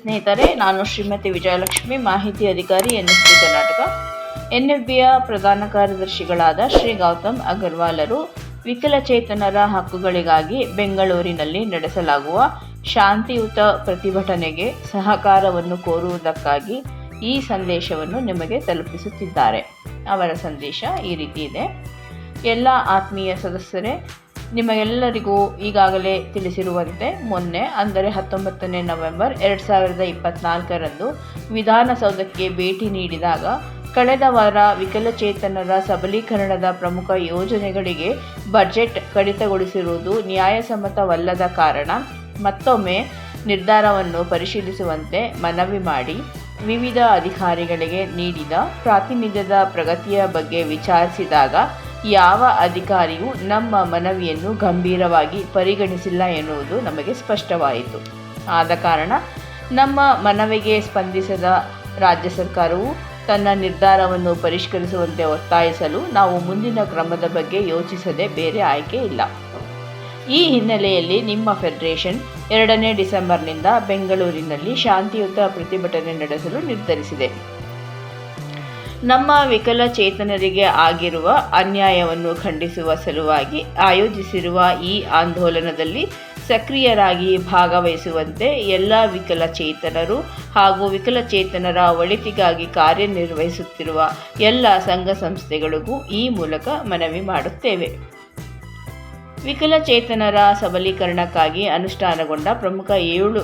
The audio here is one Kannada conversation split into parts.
ಸ್ನೇಹಿತರೆ, ನಾನು ಶ್ರೀಮತಿ ವಿಜಯಲಕ್ಷ್ಮಿ, ಮಾಹಿತಿ ಅಧಿಕಾರಿ N S B Karnataka. N F ಬಿಯ ಪ್ರಧಾನ ಕಾರ್ಯದರ್ಶಿಗಳಾದ ಶ್ರೀ ಗೌತಮ್ ಅಗರ್ವಾಲರು ವಿಕಲಚೇತನರ ಹಕ್ಕುಗಳಿಗಾಗಿ ಬೆಂಗಳೂರಿನಲ್ಲಿ ನಡೆಸಲಾಗುವ ಶಾಂತಿಯುತ ಪ್ರತಿಭಟನೆಗೆ ಸಹಕಾರವನ್ನು ಕೋರುವುದಕ್ಕಾಗಿ ಈ ಸಂದೇಶವನ್ನು ನಿಮಗೆ ತಲುಪಿಸುತ್ತಿದ್ದಾರೆ. ಅವರ ಸಂದೇಶ ಈ ರೀತಿ ಇದೆ. ಎಲ್ಲ ಆತ್ಮೀಯ ಸದಸ್ಯರೇ ನಿಮಗೆಲ್ಲರಿಗೂ ಈಗಾಗಲೇ ತಿಳಿಸಿರುವಂತೆ ಮೊನ್ನೆ, ಅಂದರೆ ಹತ್ತೊಂಬತ್ತನೇ ನವೆಂಬರ್ ಎರಡು ಸಾವಿರದ ಇಪ್ಪತ್ನಾಲ್ಕರಂದು ವಿಧಾನಸೌಧಕ್ಕೆ ಭೇಟಿ ನೀಡಿದಾಗ, ಕಳೆದ ವಾರ ವಿಕಲಚೇತನರ ಸಬಲೀಕರಣದ ಪ್ರಮುಖ ಯೋಜನೆಗಳಿಗೆ ಬಜೆಟ್ ಕಡಿತಗೊಳಿಸಿರುವುದು ನ್ಯಾಯಸಮ್ಮತವಲ್ಲದ ಕಾರಣ, ಮತ್ತೊಮ್ಮೆ ನಿರ್ಧಾರವನ್ನು ಪರಿಶೀಲಿಸುವಂತೆ ಮನವಿ ಮಾಡಿ ವಿವಿಧ ಅಧಿಕಾರಿಗಳಿಗೆ ನೀಡಿದ ಪ್ರಾತಿನಿಧ್ಯದ ಪ್ರಗತಿಯ ಬಗ್ಗೆ ವಿಚಾರಿಸಿದಾಗ ಯಾವ ಅಧಿಕಾರಿಯೂ ನಮ್ಮ ಮನವಿಯನ್ನು ಗಂಭೀರವಾಗಿ ಪರಿಗಣಿಸಿಲ್ಲ ಎನ್ನುವುದು ನಮಗೆ ಸ್ಪಷ್ಟವಾಯಿತು. ಆದ ಕಾರಣ ನಮ್ಮ ಮನವಿಗೆ ಸ್ಪಂದಿಸದ ರಾಜ್ಯ ಸರ್ಕಾರವು ತನ್ನ ನಿರ್ಧಾರವನ್ನು ಪರಿಷ್ಕರಿಸುವಂತೆ ಒತ್ತಾಯಿಸಲು ನಾವು ಮುಂದಿನ ಕ್ರಮದ ಬಗ್ಗೆ ಯೋಚಿಸದೆ ಬೇರೆ ಆಯ್ಕೆ ಇಲ್ಲ. ಈ ಹಿನ್ನೆಲೆಯಲ್ಲಿ ನಿಮ್ಮ ಫೆಡರೇಷನ್ ಎರಡನೇ ಡಿಸೆಂಬರ್ನಿಂದ ಬೆಂಗಳೂರಿನಲ್ಲಿ ಶಾಂತಿಯುತ ಪ್ರತಿಭಟನೆ ನಡೆಸಲು ನಿರ್ಧರಿಸಿದೆ. ನಮ್ಮ ವಿಕಲಚೇತನರಿಗೆ ಆಗಿರುವ ಅನ್ಯಾಯವನ್ನು ಖಂಡಿಸುವ ಸಲುವಾಗಿ ಆಯೋಜಿಸಿರುವ ಈ ಆಂದೋಲನದಲ್ಲಿ ಸಕ್ರಿಯರಾಗಿ ಭಾಗವಹಿಸುವಂತೆ ಎಲ್ಲ ವಿಕಲಚೇತನರು ಹಾಗೂ ವಿಕಲಚೇತನರ ಒಳಿತಿಗಾಗಿ ಕಾರ್ಯನಿರ್ವಹಿಸುತ್ತಿರುವ ಎಲ್ಲ ಸಂಘ ಸಂಸ್ಥೆಗಳಿಗೂ ಈ ಮೂಲಕ ಮನವಿ ಮಾಡುತ್ತೇವೆ. ವಿಕಲಚೇತನರ ಸಬಲೀಕರಣಕ್ಕಾಗಿ ಅನುಷ್ಠಾನಗೊಂಡ ಪ್ರಮುಖ ಏಳು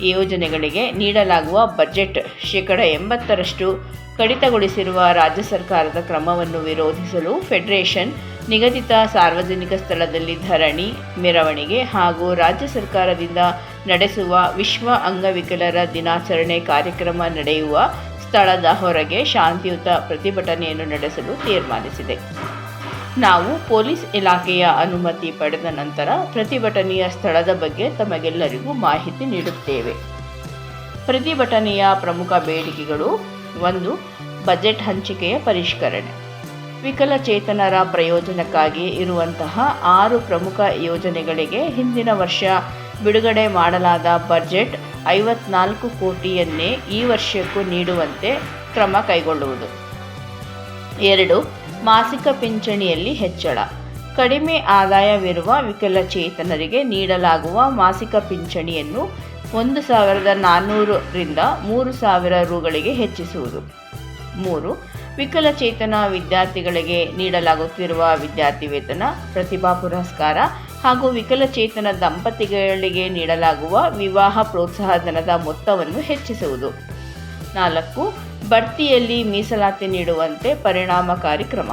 ಯೋಜನೆಗಳಿಗೆ ನೀಡಲಾಗುವ ಬಜೆಟ್ ಶೇಕಡ ಎಂಬತ್ತರಷ್ಟು ಕಡಿತಗೊಳಿಸಿರುವ ರಾಜ್ಯ ಸರ್ಕಾರದ ಕ್ರಮವನ್ನು ವಿರೋಧಿಸಲು ಫೆಡರೇಷನ್ ನಿಗದಿತ ಸಾರ್ವಜನಿಕ ಸ್ಥಳದಲ್ಲಿ ಧರಣಿ, ಮೆರವಣಿಗೆ ಹಾಗೂ ರಾಜ್ಯ ಸರ್ಕಾರದಿಂದ ನಡೆಸುವ ವಿಶ್ವ ಅಂಗವಿಕಲರ ದಿನಾಚರಣೆ ಕಾರ್ಯಕ್ರಮ ನಡೆಯುವ ಸ್ಥಳದ ಹೊರಗೆ ಶಾಂತಿಯುತ ಪ್ರತಿಭಟನೆಯನ್ನು ನಡೆಸಲು ತೀರ್ಮಾನಿಸಿದೆ. ನಾವು ಪೊಲೀಸ್ ಇಲಾಖೆಯ ಅನುಮತಿ ಪಡೆದ ನಂತರ ಪ್ರತಿಭಟನೆಯ ಸ್ಥಳದ ಬಗ್ಗೆ ತಮಗೆಲ್ಲರಿಗೂ ಮಾಹಿತಿ ನೀಡುತ್ತೇವೆ. ಪ್ರತಿಭಟನೆಯ ಪ್ರಮುಖ ಬೇಡಿಕೆಗಳು ಒಂದು, ಬಜೆಟ್ ಹಂಚಿಕೆಯ ಪರಿಷ್ಕರಣೆ. ವಿಕಲಚೇತನರ ಪ್ರಯೋಜನಕ್ಕಾಗಿ ಇರುವಂತಹ ಆರು ಪ್ರಮುಖ ಯೋಜನೆಗಳಿಗೆ ಹಿಂದಿನ ವರ್ಷ ಬಿಡುಗಡೆ ಮಾಡಲಾದ ಬಜೆಟ್ ಐವತ್ನಾಲ್ಕು ಕೋಟಿಯನ್ನೇ ಈ ವರ್ಷಕ್ಕೂ ನೀಡುವಂತೆ ಕ್ರಮ ಕೈಗೊಳ್ಳುವುದು. ಎರಡು ಮಾಸಿಕ ಪಿಂಚಣಿಯಲ್ಲಿ ಹೆಚ್ಚಳ. ಕಡಿಮೆ ಆದಾಯವಿರುವ ವಿಕಲಚೇತನರಿಗೆ ನೀಡಲಾಗುವ ಮಾಸಿಕ ಪಿಂಚಣಿಯನ್ನು ಒಂದು ಸಾವಿರದ ನಾನ್ನೂರರಿಂದ ಮೂರು ಸಾವಿರ ರುಗಳಿಗೆ ಹೆಚ್ಚಿಸುವುದು. ಮೂರು, ವಿಕಲಚೇತನ ವಿದ್ಯಾರ್ಥಿಗಳಿಗೆ ನೀಡಲಾಗುತ್ತಿರುವ ವಿದ್ಯಾರ್ಥಿ ವೇತನ, ಪ್ರತಿಭಾ ಪುರಸ್ಕಾರ ಹಾಗೂ ವಿಕಲಚೇತನ ದಂಪತಿಗಳಿಗೆ ನೀಡಲಾಗುವ ವಿವಾಹ ಪ್ರೋತ್ಸಾಹಧನದ ಮೊತ್ತವನ್ನು ಹೆಚ್ಚಿಸುವುದು. ನಾಲ್ಕು ಬಡ್ತಿಯಲ್ಲಿ ಮೀಸಲಾತಿ ನೀಡುವಂತೆ ಪರಿಣಾಮಕಾರಿ ಕ್ರಮ.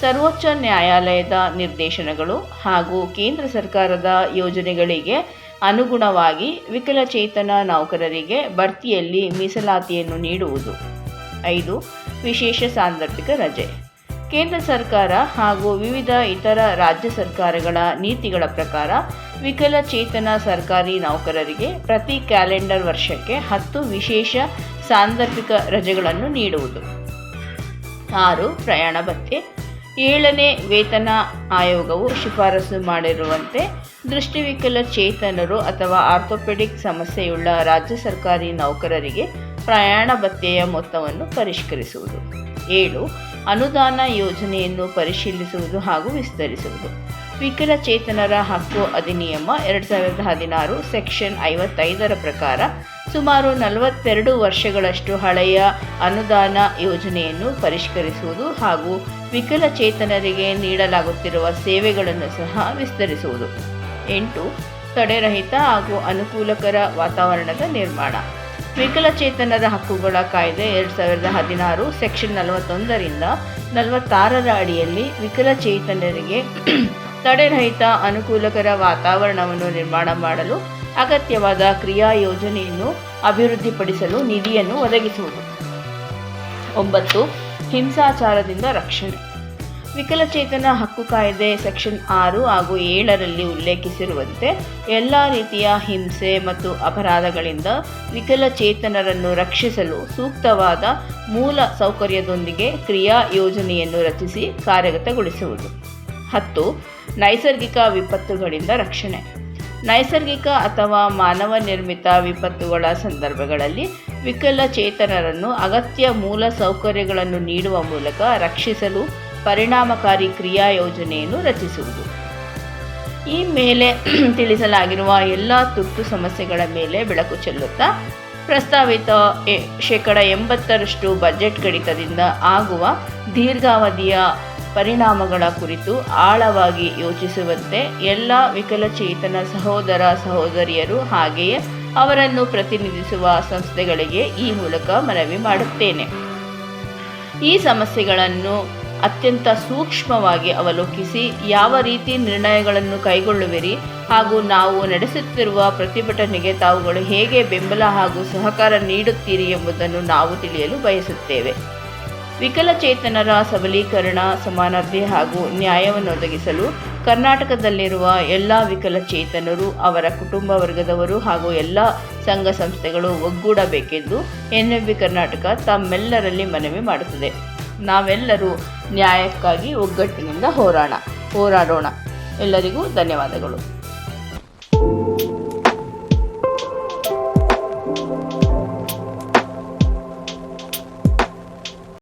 ಸರ್ವೋಚ್ಚ ನ್ಯಾಯಾಲಯದ ನಿರ್ದೇಶನಗಳು ಹಾಗೂ ಕೇಂದ್ರ ಸರ್ಕಾರದ ಯೋಜನೆಗಳಿಗೆ ಅನುಗುಣವಾಗಿ ವಿಕಲಚೇತನ ನೌಕರರಿಗೆ ಬಡ್ತಿಯಲ್ಲಿ ಮೀಸಲಾತಿಯನ್ನು ನೀಡುವುದು. ಐದು, ವಿಶೇಷ ಸಾಂದರ್ಭಿಕ ರಜೆ. ಕೇಂದ್ರ ಸರ್ಕಾರ ಹಾಗೂ ವಿವಿಧ ಇತರ ರಾಜ್ಯ ಸರ್ಕಾರಗಳ ನೀತಿಗಳ ಪ್ರಕಾರ ವಿಕಲಚೇತನ ಸರ್ಕಾರಿ ನೌಕರರಿಗೆ ಪ್ರತಿ ಕ್ಯಾಲೆಂಡರ್ ವರ್ಷಕ್ಕೆ ಹತ್ತು ವಿಶೇಷ ಸಾಂದರ್ಭಿಕ ರಜೆಗಳನ್ನು ನೀಡುವುದು. ಆರು, ಪ್ರಯಾಣ ಭತ್ಯೆ. ಏಳನೇ, ವೇತನ ಆಯೋಗವು ಶಿಫಾರಸು ಮಾಡಿರುವಂತೆ ದೃಷ್ಟಿವಿಕಲಚೇತನರು ಅಥವಾ ಆರ್ಥೋಪೆಡಿಕ್ ಸಮಸ್ಯೆಯುಳ್ಳ ರಾಜ್ಯ ಸರ್ಕಾರಿ ನೌಕರರಿಗೆ ಪ್ರಯಾಣ ಭತ್ಯೆಯ ಮೊತ್ತವನ್ನು ಪರಿಷ್ಕರಿಸುವುದು. ಏಳು, ಅನುದಾನ ಯೋಜನೆಯನ್ನು ಪರಿಶೀಲಿಸುವುದು ಹಾಗೂ ವಿಸ್ತರಿಸುವುದು. ವಿಕಲಚೇತನರ ಹಕ್ಕು ಅಧಿನಿಯಮ ಎರಡು ಸಾವಿರದ ಹದಿನಾರು ಸೆಕ್ಷನ್ ಐವತ್ತೈದರ ಪ್ರಕಾರ ಸುಮಾರು ನಲವತ್ತೆರಡು ವರ್ಷಗಳಷ್ಟು ಹಳೆಯ ಅನುದಾನ ಯೋಜನೆಯನ್ನು ಪರಿಷ್ಕರಿಸುವುದು ಹಾಗೂ ವಿಕಲಚೇತನರಿಗೆ ನೀಡಲಾಗುತ್ತಿರುವ ಸೇವೆಗಳನ್ನು ಸಹ ವಿಸ್ತರಿಸುವುದು. ಎಂಟು, ತಡೆರಹಿತ ಹಾಗೂ ಅನುಕೂಲಕರ ವಾತಾವರಣದ ನಿರ್ಮಾಣ. ವಿಕಲಚೇತನರ ಹಕ್ಕುಗಳ ಕಾಯ್ದೆ ಎರಡು ಸಾವಿರದ ಹದಿನಾರು ಸೆಕ್ಷನ್ ನಲವತ್ತೊಂದರಿಂದ ನಲವತ್ತಾರರ ಅಡಿಯಲ್ಲಿ ವಿಕಲಚೇತನರಿಗೆ ತಡೆರಹಿತ, ಅನುಕೂಲಕರ ವಾತಾವರಣವನ್ನು ನಿರ್ಮಾಣ ಮಾಡಲು ಅಗತ್ಯವಾದ ಕ್ರಿಯಾ ಯೋಜನೆಯನ್ನು ಅಭಿವೃದ್ಧಿಪಡಿಸಲು ನಿಧಿಯನ್ನು ಒದಗಿಸುವುದು. ಒಂಬತ್ತು, ಹಿಂಸಾಚಾರದಿಂದ ರಕ್ಷಣೆ. ವಿಕಲಚೇತನ ಹಕ್ಕು ಕಾಯ್ದೆ ಸೆಕ್ಷನ್ ಆರು ಹಾಗೂ ಏಳರಲ್ಲಿ ಉಲ್ಲೇಖಿಸಿರುವಂತೆ ಎಲ್ಲ ರೀತಿಯ ಹಿಂಸೆ ಮತ್ತು ಅಪರಾಧಗಳಿಂದ ವಿಕಲಚೇತನರನ್ನು ರಕ್ಷಿಸಲು ಸೂಕ್ತವಾದ ಮೂಲ ಸೌಕರ್ಯದೊಂದಿಗೆ ಕ್ರಿಯಾ ಯೋಜನೆಯನ್ನು ರಚಿಸಿ ಕಾರ್ಯಗತಗೊಳಿಸುವುದು. ಹತ್ತು, ನೈಸರ್ಗಿಕ ವಿಪತ್ತುಗಳಿಂದ ರಕ್ಷಣೆ. ನೈಸರ್ಗಿಕ ಅಥವಾ ಮಾನವ ನಿರ್ಮಿತ ವಿಪತ್ತುಗಳ ಸಂದರ್ಭಗಳಲ್ಲಿ ವಿಕಲಚೇತನರನ್ನು ಅಗತ್ಯ ಮೂಲ ಸೌಕರ್ಯಗಳನ್ನು ನೀಡುವ ಮೂಲಕ ರಕ್ಷಿಸಲು ಪರಿಣಾಮಕಾರಿ ಕ್ರಿಯಾ ಯೋಜನೆಯನ್ನು ರಚಿಸುವುದು. ಈ ಮೇಲೆ ತಿಳಿಸಲಾಗಿರುವ ಎಲ್ಲ ತುರ್ತು ಸಮಸ್ಯೆಗಳ ಮೇಲೆ ಬೆಳಕು ಚೆಲ್ಲುತ್ತಾ, ಪ್ರಸ್ತಾವಿತ ಶೇಕಡ ಎಂಬತ್ತರಷ್ಟು ಬಜೆಟ್ ಕಡಿತದಿಂದ ಆಗುವ ದೀರ್ಘಾವಧಿಯ ಪರಿಣಾಮಗಳ ಕುರಿತು ಆಳವಾಗಿ ಯೋಚಿಸುವಂತೆ ಎಲ್ಲ ವಿಕಲಚೇತನ ಸಹೋದರ ಸಹೋದರಿಯರು ಹಾಗೆಯೇ ಅವರನ್ನು ಪ್ರತಿನಿಧಿಸುವ ಸಂಸ್ಥೆಗಳಿಗೆ ಈ ಮೂಲಕ ಮನವಿ ಮಾಡುತ್ತೇನೆ. ಈ ಸಮಸ್ಯೆಗಳನ್ನು ಅತ್ಯಂತ ಸೂಕ್ಷ್ಮವಾಗಿ ಅವಲೋಕಿಸಿ ಯಾವ ರೀತಿ ನಿರ್ಣಯಗಳನ್ನು ಕೈಗೊಳ್ಳುವಿರಿ ಹಾಗೂ ನಾವು ನಡೆಸುತ್ತಿರುವ ಪ್ರತಿಭಟನೆಗೆ ತಾವುಗಳು ಹೇಗೆ ಬೆಂಬಲ ಹಾಗೂ ಸಹಕಾರ ನೀಡುತ್ತೀರಿ ಎಂಬುದನ್ನು ನಾವು ತಿಳಿಯಲು ಬಯಸುತ್ತೇವೆ. ವಿಕಲಚೇತನರ ಸಬಲೀಕರಣ, ಸಮಾನತೆ ಹಾಗೂ ನ್ಯಾಯವನ್ನು ಒದಗಿಸಲು ಕರ್ನಾಟಕದಲ್ಲಿರುವ ಎಲ್ಲ ವಿಕಲಚೇತನರು, ಅವರ ಕುಟುಂಬ ವರ್ಗದವರು ಹಾಗೂ ಎಲ್ಲ ಸಂಘ ಸಂಸ್ಥೆಗಳು ಒಗ್ಗೂಡಬೇಕೆಂದು ಎನ್ ಬಿ ಕರ್ನಾಟಕ ತಮ್ಮೆಲ್ಲರಲ್ಲಿ ಮನವಿ ಮಾಡುತ್ತದೆ. ನಾವೆಲ್ಲರೂ ನ್ಯಾಯಕ್ಕಾಗಿ ಒಗ್ಗಟ್ಟಿನಿಂದ ಹೋರಾಡ ಹೋರಾಡೋಣ. ಎಲ್ಲರಿಗೂ ಧನ್ಯವಾದಗಳು.